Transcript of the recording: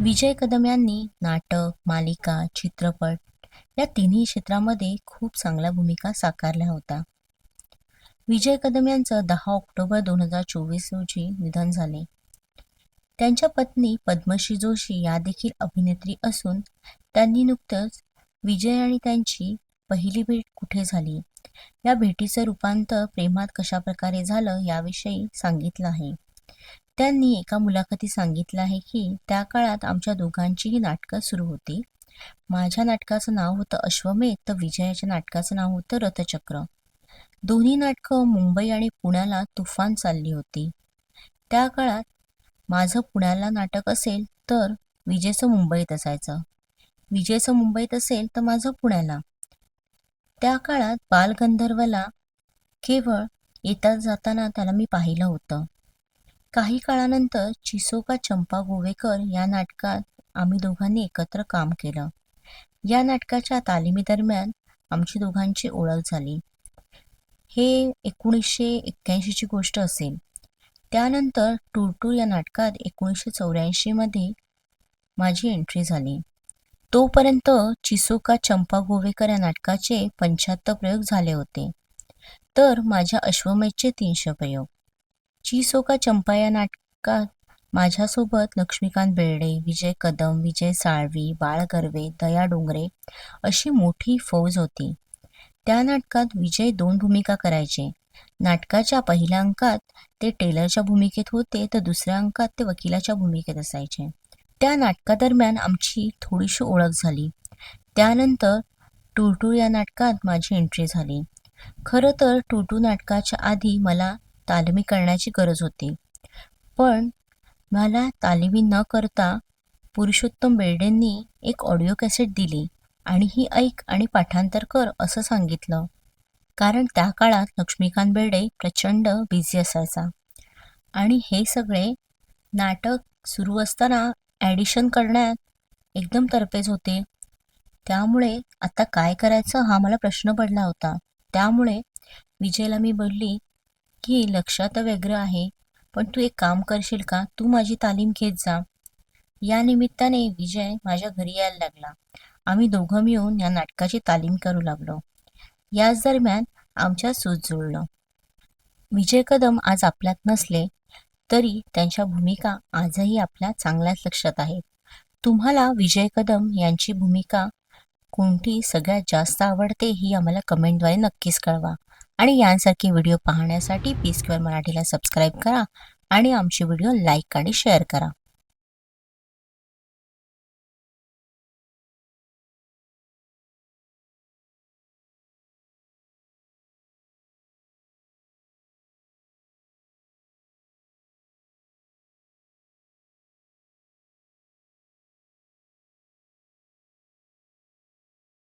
विजय कदम यांनी नाटक, मालिका, चित्रपट या तिन्ही क्षेत्रामध्ये खूप चांगल्या भूमिका साकारल्या होत्या. विजय कदम यांचं दहा ऑक्टोबर दोन हजार चोवीस रोजी निधन झाले. त्यांच्या पत्नी पद्मश्री जोशी या देखील अभिनेत्री असून त्यांनी नुकतंच विजय आणि त्यांची पहिली भेट कुठे झाली, या भेटीचं रूपांतर प्रेमात कशाप्रकारे झालं याविषयी सांगितलं आहे. त्यांनी एका मुलाखतीत सांगितलं आहे की त्या काळात आमच्या दोघांचीही नाटकं सुरू होती. माझ्या नाटकाचं नाव होतं अश्वमेध तर विजयाच्या नाटकाचं नाव होतं रथचक्र. दोन्ही नाटकं मुंबई आणि पुण्याला तुफान चालली होती. त्या काळात माझं पुण्याला नाटक असेल तर विजयचं मुंबईत असायचं. विजयचं मुंबईत असेल तर माझं पुण्याला. त्या काळात बालगंधर्वला केवळ येता जाताना त्याला मी पाहिलं होतं. काही काळानंतर चिसोका चंपा गोवेकर या नाटकात आम्ही दोघांनी एकत्र काम केलं. या नाटकाच्या तालिमीदरम्यान आमची दोघांची ओळख झाली. हे एकोणीसशे एक्क्याऐंशीची गोष्ट असेल. त्यानंतर टूरटूर या नाटकात एकोणीसशे चौऱ्याऐंशीमध्ये माझी एंट्री झाली. तोपर्यंत चिसोका चंपा गोवेकर या नाटकाचे पंच्याहत्तर प्रयोग झाले होते. तर माझ्या अश्वमेधचे तीनशे प्रयोग. चिसोका चंपा या नाटकात माझ्यासोबत लक्ष्मीकांत बेर्डे, विजय कदम, विजय साळवी, बाळ कर्वे, दया डोंगरे अशी मोठी फौज होती. त्या नाटकात विजय दोन भूमिका करायचे. नाटकाच्या पहिल्या अंकात ते टेलरच्या भूमिकेत होते तर दुसऱ्या अंकात ते वकिलाच्या भूमिकेत असायचे. त्या नाटकादरम्यान आमची थोडीशी ओळख झाली. त्यानंतर टुरटू या नाटकात माझी एंट्री झाली. खरं तर टूरटूर नाटकाच्या आधी मला तालमी करण्याची गरज होती. पण मला तालमी न करता पुरुषोत्तम बेर्डेंनी एक ऑडिओ कॅसेट दिली आणि ही ऐक आणि पाठांतर कर असं सांगितलं. कारण त्या काळात लक्ष्मीकांत बेर्डे प्रचंड बिझी असायचा आणि हे सगळे नाटक सुरू असताना ॲडिशन करण्यात एकदम तरपेज होते. त्यामुळे आता काय करायचं हा मला प्रश्न पडला होता. त्यामुळे विजयला मी बोलली की लक्षात व्यग्र आहे पण तू एक काम करशील का तू माझी तालीम घेत जा. या निमित्ताने विजय माझ्या घरी यायला लागला. आम्ही दोघं मिळून या नाटकाची तालीम करू लागलो. याच दरम्यान आमच्या सूत जुळलं. विजय कदम आज आपल्यात नसले तरी त्यांच्या भूमिका आजही आपल्या चांगल्याच लक्षात आहेत. तुम्हाला विजय कदम यांची भूमिका कोणती सगळ्यात जास्त आवडते ही आम्हाला कमेंटद्वारे नक्कीच कळवा. आणि यांसारखे व्हिडिओ पाहण्यासाठी पी स्क्वेअर मराठीला सबस्क्राईब करा आणि आमचे व्हिडिओ लाईक आणि शेअर करा.